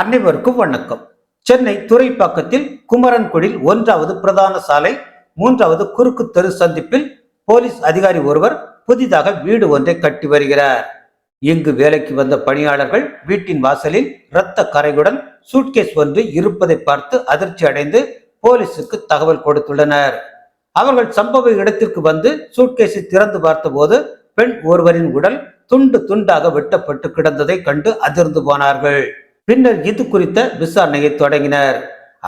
அனைவருக்கும் வணக்கம். சென்னை துறைப்பாக்கத்தில் குமரன்குடில் ஒன்றாவது பிரதான சாலை மூன்றாவது குறுக்கு தெரு சந்திப்பில் போலீஸ் அதிகாரி ஒருவர் புதிதாக வீடு ஒன்றை கட்டி வருகிறார். இங்கு வேலைக்கு வந்த பணியாளர்கள் வீட்டின் வாசலில் இரத்த கரையுடன் சூட்கேஸ் ஒன்று இருப்பதை பார்த்து அதிர்ச்சி அடைந்து போலீசுக்கு தகவல் கொடுத்துள்ளனர். அவர்கள் சம்பவ இடத்திற்கு வந்து சூட்கேஸை திறந்து பார்த்தபோது பெண் ஒருவரின் உடல் துண்டு துண்டாக வெட்டப்பட்டு கிடந்ததை கண்டு அதிர்ந்து போனார்கள். பின்னர் இது குறித்த விசாரணையை தொடங்கினர்.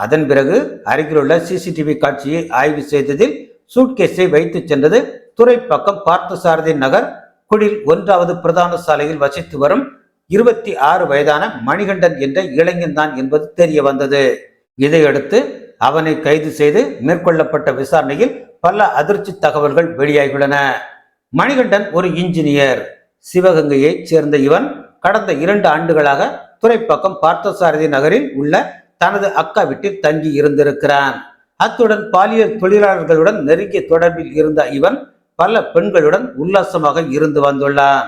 அதன் பிறகு அருகிலுள்ள சிசிடிவி காட்சியை ஆய்வு செய்ததில் சூட்கேஸை வைத்துச் சென்றது துறை பக்கம் பார்த்தசாரதி நகர் குடில் ஒன்றாவது பிரதான சாலையில் வசித்து வரும் இருபத்தி ஆறு வயதான மணிகண்டன் என்ற இளைஞன்தான் என்பது தெரிய வந்தது. இதையடுத்து அவனை கைது செய்து மேற்கொள்ளப்பட்ட விசாரணையில் பல அதிர்ச்சி தகவல்கள் வெளியாகியுள்ளன. மணிகண்டன் ஒரு இன்ஜினியர். சிவகங்கையைச் சேர்ந்த இவன் கடந்த இரண்டு ஆண்டுகளாக துறைப்பக்கம் பார்த்தசாரதி நகரில் உள்ள தனது அக்கா வீட்டில் தங்கி இருந்திருக்கிறான். அத்துடன் பாலியல் தொழிலாளர்களுடன் நெருங்கிய தொடர்பில் இருந்த இவன் பல பெண்களுடன் உல்லாசமாக இருந்து வந்துள்ளான்.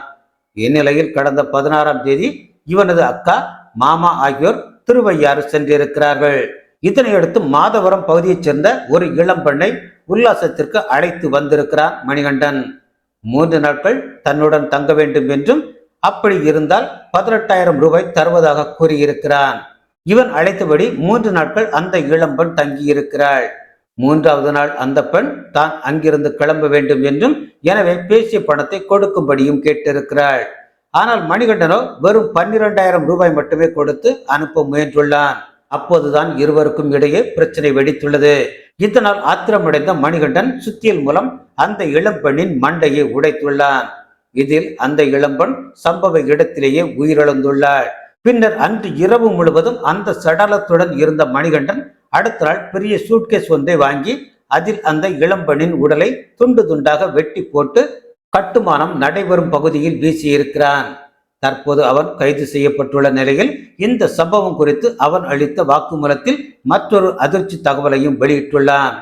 இந்நிலையில் கடந்த பதினாறாம் தேதி இவனது அக்கா மாமா ஆகியோர் திருவையாறு சென்றிருக்கிறார்கள். இதனையடுத்து மாதவரம் பகுதியைச் சேர்ந்த ஒரு இளம் பெண்ணை உல்லாசத்திற்கு அழைத்து வந்திருக்கிறான் மணிகண்டன். மூன்று நாட்கள் தன்னுடன் தங்க வேண்டும் என்றும் அப்படி இருந்தால் பதினெட்டாயிரம் ரூபாய் தருவதாக கூறியிருக்கிறான். இவன் அழைத்தபடி மூன்று நாட்கள் அந்த இளம்பெண் தங்கியிருக்கிறாள். மூன்றாவது நாள் அந்த பெண் தான் அங்கிருந்து கிளம்ப வேண்டும் என்றும் எனவே பேசிய பணத்தை கொடுக்கும்படியும் கேட்டிருக்கிறாள். ஆனால் மணிகண்டனோ வெறும் பன்னிரெண்டாயிரம் ரூபாய் மட்டுமே கொடுத்து அனுப்ப முயன்றுள்ளான். அப்போதுதான் இருவருக்கும் இடையே பிரச்சனை வெடித்துள்ளது. இதனால் ஆத்திரமடைந்த மணிகண்டன் சுத்தியல் மூலம் அந்த இளம்பெண்ணின் மண்டையை உடைத்துள்ளான். இதில் அந்த இளம்பெண் சம்பவ இடத்திலேயே உயிரிழந்துள்ளாள். பின்னர் அன்று இரவு முழுவதும் அந்த சடலத்துடன் இருந்த மணிகண்டன் அடுத்த நாள் பெரிய சூட்கேஸ் ஒன்றை வாங்கி அதில் அந்த இளம்பெண்ணின் உடலை துண்டு துண்டாக வெட்டி போட்டு கட்டுமானம் நடைபெறும் பகுதியில் வீசியிருக்கிறான். தற்போது அவன் கைது செய்யப்பட்டுள்ள நிலையில் இந்த சம்பவம் குறித்து அவன் அளித்த வாக்குமூலத்தில் மற்றொரு அதிர்ச்சி தகவலையும் வெளியிட்டுள்ளான்.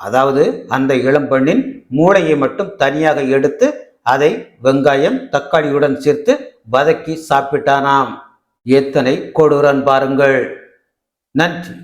அதாவது அந்த இளம்பெண்ணின் மூளையை மட்டும் தனியாக எடுத்து அதை வெங்காயம் தக்காளியுடன் சேர்த்து வதக்கி சாப்பிட்டானாம். எத்தனை கொடூரன் பாருங்கள். நன்றி.